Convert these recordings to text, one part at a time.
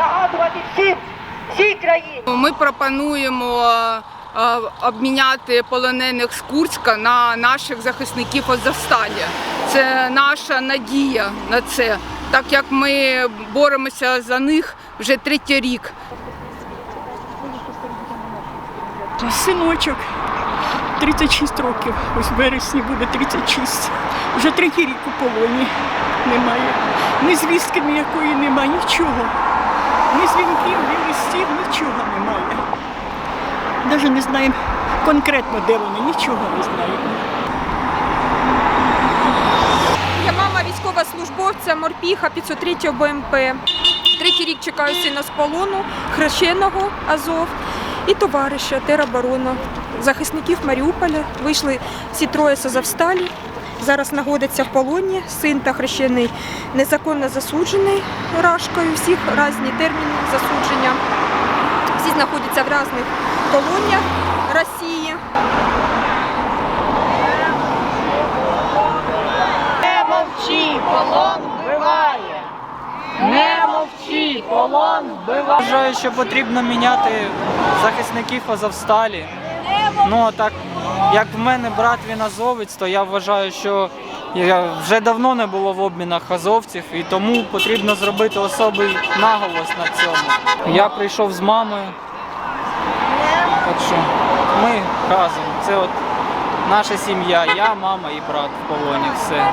нагадувати всім, всій країні. Ми пропонуємо е, обміняти полонених з Курська на наших захисників Азовсталі. Це наша надія на це, так як ми боремося за них вже третій рік. Синочок, 36 років. Ось в вересні буде 36. Вже третій рік у полоні немає. Ні звістки ніякої немає, нічого. Ні дзвінків, ні листів, нічого немає. Навіть не знаємо конкретно, де вони, нічого не знаємо. Я мама військовослужбовця морпіха 503 БМП. Третій рік чекаю сина з полону, хрещеного Азов і товариша тероборона. Захисників Маріуполя вийшли всі троє з Азовсталі. Зараз знаходяться в полоні. Син та хрещений незаконно засуджений рашкою. Всіх різні терміни засудження. Всі знаходяться в різних колоніях Росії. Не мовчи, полон вбиває. Не мовчи, полон вбиває. Вважаю, що потрібно міняти захисників Азовсталі. Ну а так як в мене брат він азовець, то я вважаю, що вже давно не було в обмінах азовців, і тому потрібно зробити особий наголос на цьому. Я прийшов з мамою. Так що ми разом. Це от наша сім'я, я, мама і брат в полоні. Все.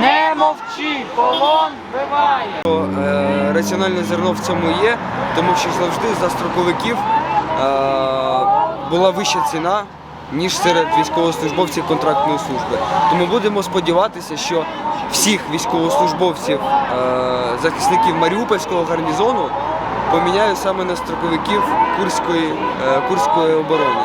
Не мовчи, полон вбиває. Е, Раціональне зерно в цьому є, тому що завжди за строковиків е, була вища ціна, ніж серед військовослужбовців контрактної служби. Тому будемо сподіватися, що всіх військовослужбовців, е, захисників Маріупольського гарнізону поміняють саме на строковиків Курської, е, Курської оборони.